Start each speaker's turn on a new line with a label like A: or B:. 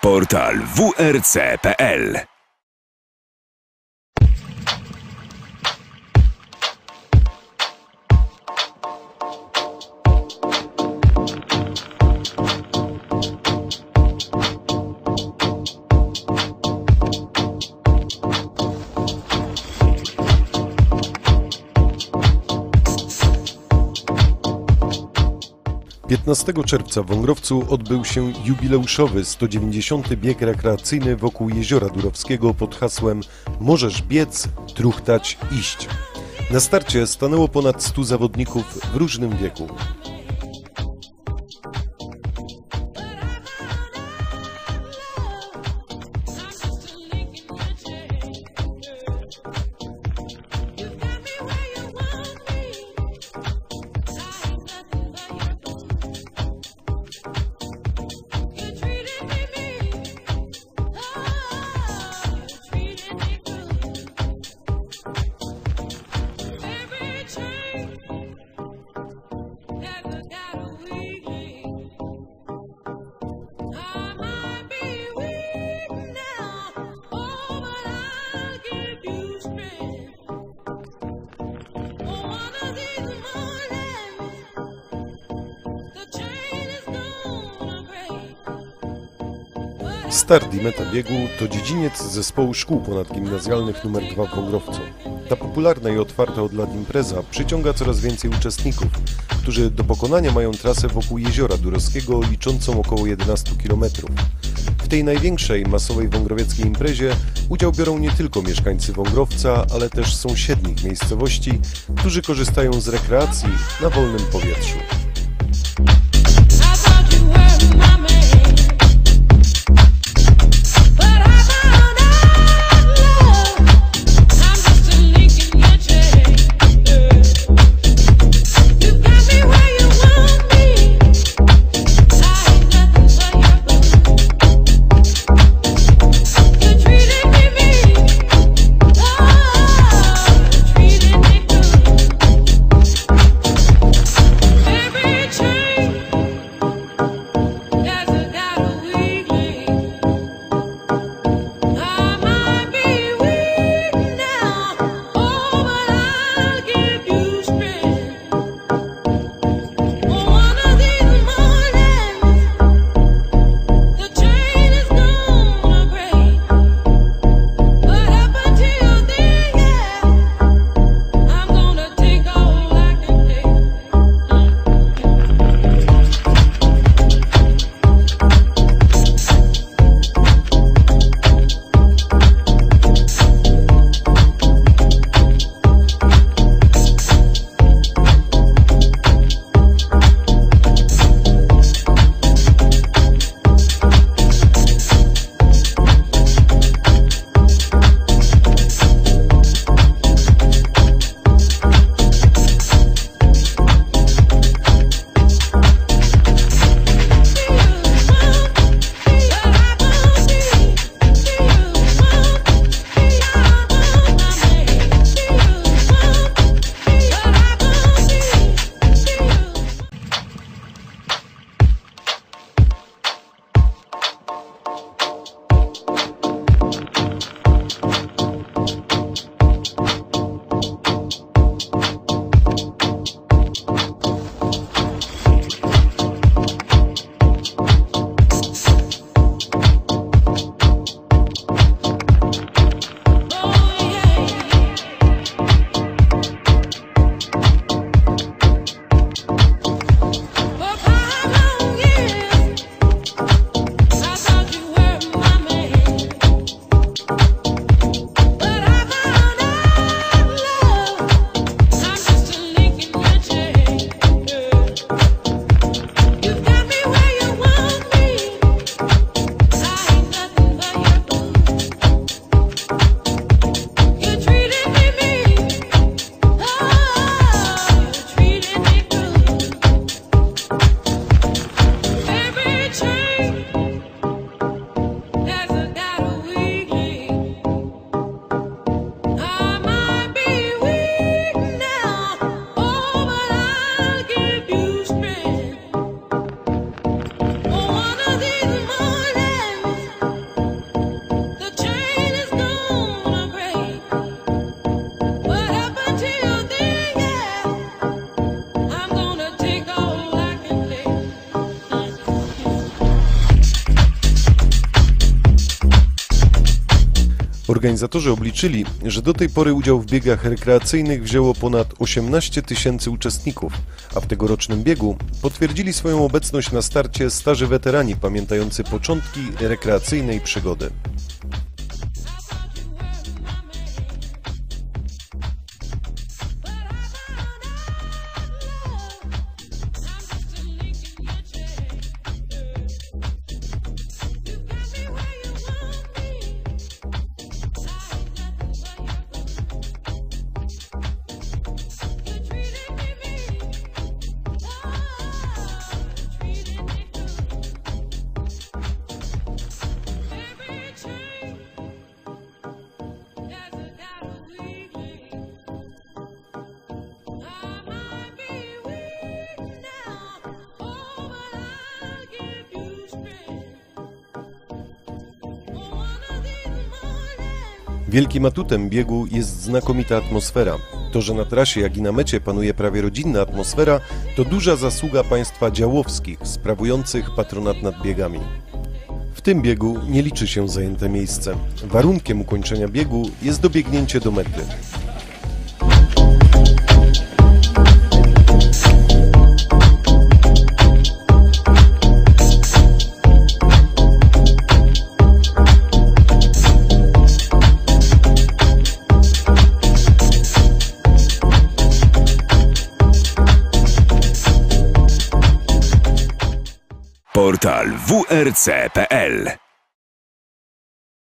A: Portal wrc.pl
B: 15 czerwca w Wągrowcu odbył się jubileuszowy 190. bieg rekreacyjny wokół Jeziora Durowskiego pod hasłem Możesz biec, truchtać, iść. Na starcie stanęło ponad 100 zawodników w różnym wieku. Start i meta biegu to dziedziniec zespołu szkół ponadgimnazjalnych nr 2 w Wągrowcu. Ta popularna i otwarta od lat impreza przyciąga coraz więcej uczestników, którzy do pokonania mają trasę wokół Jeziora Durowskiego liczącą około 11 km. W tej największej masowej wągrowieckiej imprezie udział biorą nie tylko mieszkańcy Wągrowca, ale też sąsiednich miejscowości, którzy korzystają z rekreacji na wolnym powietrzu. Organizatorzy obliczyli, że do tej pory udział w biegach rekreacyjnych wzięło ponad 18 tysięcy uczestników, a w tegorocznym biegu potwierdzili swoją obecność na starcie starzy weterani pamiętający początki rekreacyjnej przygody. Wielkim atutem biegu jest znakomita atmosfera. To, że na trasie, jak i na mecie panuje prawie rodzinna atmosfera, to duża zasługa państwa działowskich, sprawujących patronat nad biegami. W tym biegu nie liczy się zajęte miejsce. Warunkiem ukończenia biegu jest dobiegnięcie do mety.
A: Portal wrc.pl